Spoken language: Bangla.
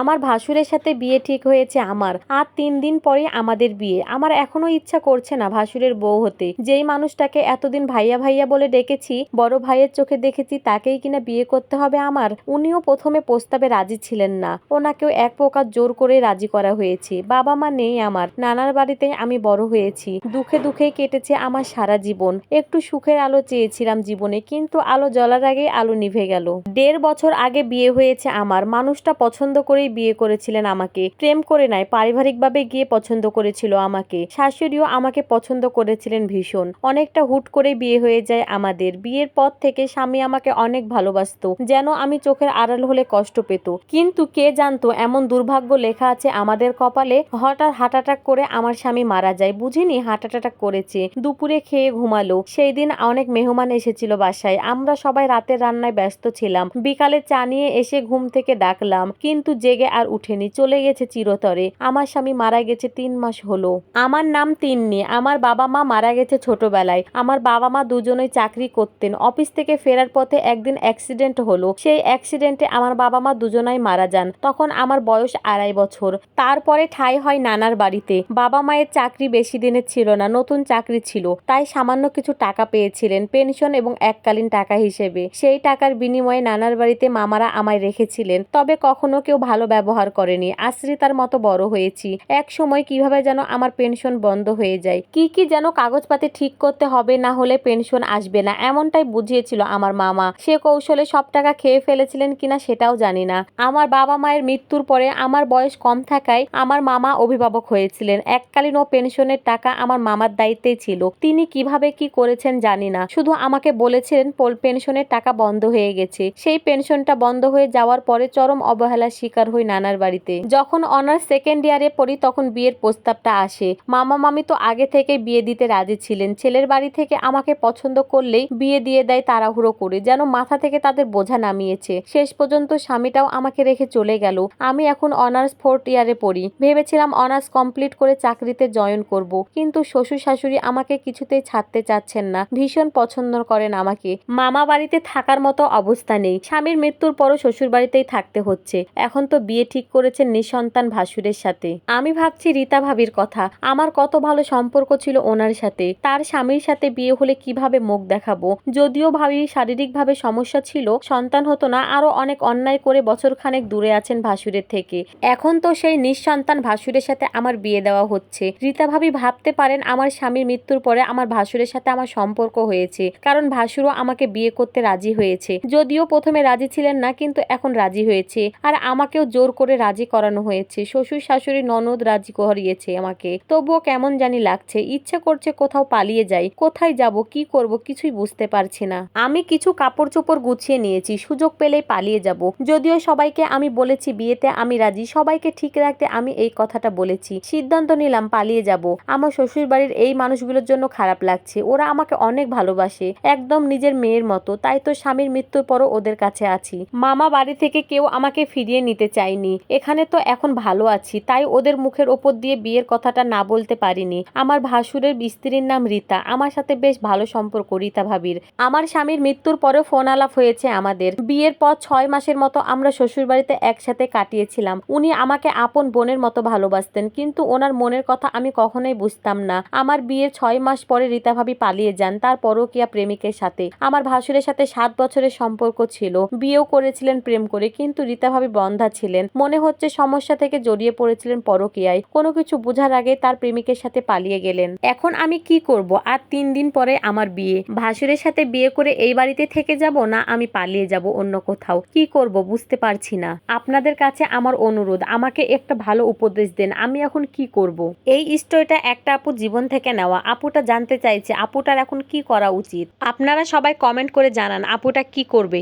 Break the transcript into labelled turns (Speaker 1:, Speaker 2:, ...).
Speaker 1: আমার ভাসুরের সাথে বিয়ে ঠিক হয়েছে আমার। আর তিন দিন পরে আমাদের বিয়ে। আমার এখনও ইচ্ছা করছে না ভাসুরের বউ হতে। যেই মানুষটাকে এতদিন ভাইয়া ভাইয়া বলে ডেকেছি, বড় ভাইয়ের চোখে দেখেছি তাকেই কিনা বিয়ে করতে হবে আমার, উনিও প্রথমে প্রস্তাবে রাজি ছিলেন না। ওনাকেও এক প্রকার জোর করে রাজি করা হয়েছে। বাবা মা নেই আমার। নানার বাড়িতে আমি বড় হয়েছি। দুঃখে দুঃখেই কেটেছে আমার সারা জীবন। একটু সুখের আলো চেয়েছিলাম জীবনে, কিন্তু আলো জ্বলার আগে আলো নিভে গেল। দেড় বছর আগে বিয়ে হয়েছে আমার। মানুষটা পছন্দ করেই বিয়ে করেছিলেন আমাকে। প্রেম করে নাই, পারিবারিকভাবে গিয়ে পছন্দ করেছিল আমাকে। শাশুড়িও আমাকে পছন্দ করেছিলেন ভীষণ। অনেকটা হুট করে বিয়ে হয়ে যায় আমাদের। বিয়ের পর থেকে স্বামী আমাকে অনেক ভালোবাসতো, যেন আমি চোখের আড়াল হলে কষ্ট পেত। কিন্তু কে জানতো, এমন দুর্ভাগ্য লেখা আছে আমাদের কপালে। হঠাৎ হার্ট অ্যাটাক করে আমার স্বামী মারা যায়। বুঝিনি হার্ট অ্যাটাক করেছে। দুপুরে খেয়ে ঘুমালো। সেই দিন অনেক মেহমান এসেছিল বাসায়। আমরা সবাই রাতের রান্নায় ব্যস্ত ছিলাম। বিকালে চা নিয়ে এসে ঘুম থেকে ডাকলাম। কিন্তু জেগে আর উঠেনি, চলে গেছে চিরতরে। আমার স্বামী মারা গেছে তিন মাস হলো। আমার নাম তিন্নি, আমার বাবা মা মারা গেছে ছোটবেলায়। আমার বাবা মা দুজনেই চাকরি করতেন, অফিস থেকে ফেরার পথে একদিন অ্যাক্সিডেন্ট হলো। সেই অ্যাক্সিডেন্টে আমার বাবা মা দুজনাই মারা যান। তখন আমার বয়স আড়াই বছর। তারপরে ঠাই হয় নানার বাড়িতে। বাবা মায়ের চাকরি বেশি দিনের ছিল না, নতুন চাকরি ছিল। তাই সামান্য কিছু টাকা পেয়েছিলেন, পেনশন এবং এককালীন টাকা হিসেবে। সেই টাকার বিনিময়ে নানার বাড়িতে মামারা আমায় রেখেছিলেন। তবে কখনো কেউ ভালো ব্যবহার করেনি। আশ্রিতার মতো বড় হয়েছি। এক সময় কীভাবে যেন আমার পেনশন বন্ধ হয়ে যায়। কি কি যেন কাগজপাতি ঠিক করতে হবে না হলে পেনশন আসবে না, এমনটাই বুঝিয়েছিল আমার মামা। সে কৌশলে সব টাকা খেয়ে ফেলেছিলেন কিনা সেটাও জানি না। আমার বাবা মায়ের মৃত্যুর পরে আমার বয়স কম থাকায় আমার মামা অভিভাবক হয়েছিলেন। এককালীন ও পেনশনের টাকা আমার মামার দায়িত্বেই ছিল। তিনি কীভাবে কি করেছেন জানি না। শুধু আমাকে বলেছিলেন পেনশনের টাকা বন্ধ হয়ে গেছে। সেই পেনশনটা বন্ধ হয়ে যাওয়ার পরে চরম অবহেলার শিকার হই নানার বাড়িতে। যখন অনার্স সেকেন্ড ইয়ারে পড়ি, তখন বিয়ের প্রস্তাবটা আসে। মামা মামি তো আগে থেকে বিয়ে দিতে রাজি ছিলেন। ছেলের বাড়ি থেকে আমাকে পছন্দ করলেই বিয়ে দিয়ে দেয় তাড়াহুড়ো করে, যেন মাথা থেকে তাদের বোঝা নামিয়েছে। শেষ পর্যন্ত স্বামীটাও আমাকে রেখে চলে গেল। আমি এখন অনার্স ফোর্থ ইয়ারে পড়ি। ভেবেছিলাম অনার্স কমপ্লিট করে চাকরিতে জয়েন করব, কিন্তু শ্বশুর শাশুড়ি আমাকে কিছুতেই ছাড়তে চাচ্ছেন না। ভীষণ পছন্দ করেন আমাকে। মামা বাড়িতে থাকার মতো অবস্থা নেই। স্বামীর মৃত্যুর পরও শ্বশুর বাড়িতেই থাকতে হচ্ছে। এখন তো বিয়ে ঠিক করেছেন নিঃসন্তান ভাসুরের সাথে। আমি ভাবছি রীতা ভাবির কথা। আমার কত ভালো সম্পর্ক ছিল ওনার সাথে। তার স্বামীর সাথে বিয়ে হলে কীভাবে মুখ দেখাবো? যদিও ভাবি শারীরিকভাবে সমস্যা ছিল, সন্তান হতো না আরও অনেক অন্যায় করে বছর খানেক দূরে আছেন ভাসুরের থেকে। এখন তো সেই নিঃসন্তান ভাসুরের সাথে আমার বিয়ে দেওয়া হচ্ছে। রীতা ভাবি ভাবতে পারেন আমার স্বামীর মৃত্যুর পরে আমার ভাসুরের সাথে আমার সম্পর্ক হয়েছে, কারণ ভাসুরও আমাকে বিয়ে করতে রাজি হয়েছে। যদিও প্রথমে রাজি ছিলেন না, কিন্তু এখন রাজি হয়েছে। আর আমাকেও জোর করে রাজি করানো হয়েছে। শ্বশুর শাশুড়ি ননদ রাজি করিয়েছে আমাকে। তবুও কেমন জানি লাগছে, ইচ্ছে করছে কোথাও পালিয়ে যাই। কোথায় যাব, কি করব কিছুই বুঝতে পারছি না। আমি কিছু কাপড় চোপড় গুছিয়ে নিয়েছি, সুযোগ পেলেই পালিয়ে যাব। যদিও সবাইকে আমি বলেছি বিয়েতে আমি রাজি, সবাইকে ঠিক রাখতে আমি এই কথাটা বলেছি। সিদ্ধান্ত নিলাম পালিয়ে যাব। আমার শ্বশুর বাড়ির এই মানুষগুলোর জন্য খারাপ লাগছে। ওরা আমাকে অনেক ভালোবাসে, একদম নিজের মেয়ের মতো। তাই তো স্বামীর মৃত্যুর পরও ওদের কাছে আছি। মামা বাড়ি থেকে কেউ আমাকে ফিরিয়ে নিতে চায়নি এখানে তো এখন ভালো আছি, তাই ওদের মুখের ওপর দিয়ে বিয়ের কথাটা না বলতে পারিনি। আমার ভাসুরের স্ত্রীর নাম রীতা, আমার সাথে বেশ ভালো সম্পর্ক, রীতা ভাবির। আমার স্বামীর মৃত্যুর পরেও ফোন আলাপ হয়েছে আমাদের। বিয়ের পর ছয় মাসের মতো আমরা শ্বশুর বাড়িতে একসাথে কাটিয়েছিলাম। উনি আমাকে আপন বোনের মতো ভালোবাসতেন, কিন্তু ওনার মনের কথা আমি কখনোই বুঝতাম না। আমার বিয়ের ছয় মাস পরে রীতা ভাবি পালিয়ে যান, তার পরকিয়া প্রেমিকের সাথে। আমার ভাসুরের সাথে সাত বছরের সম্পর্ক ছিল। বিয়েও করেছিলেন প্রেম করে, কিন্তু রীতা ভাবি বন্ধা ছিলেন মনে হচ্ছে সমস্যা থেকে জড়িয়ে পড়েছিলেন পরকীয়ায়। কোনো কিছু বোঝার আগে তার প্রেমিকের সাথে পালিয়ে গেলেন। এখন আমি কি করব? আর তিন দিন পরে আমার বিয়ে। ভাসুরের সাথে বিয়ে করে এই বাড়িতে থেকে যাব না আমি পালিয়ে যাব অন্য কোথাও? কি করব বুঝতে পারছি না। আপনাদের কাছে আমার অনুরোধ, আমাকে একটা ভালো উপদেশ দেন, আমি এখন কি করব? এই স্টোরিটা একটা আপু জীবন থেকে নেওয়া। আপুটা জানতে চাইছে, আপুটার এখন কি করা উচিত? আপনারা সবাই কমেন্ট করে জানান, আপুটা কি করবে?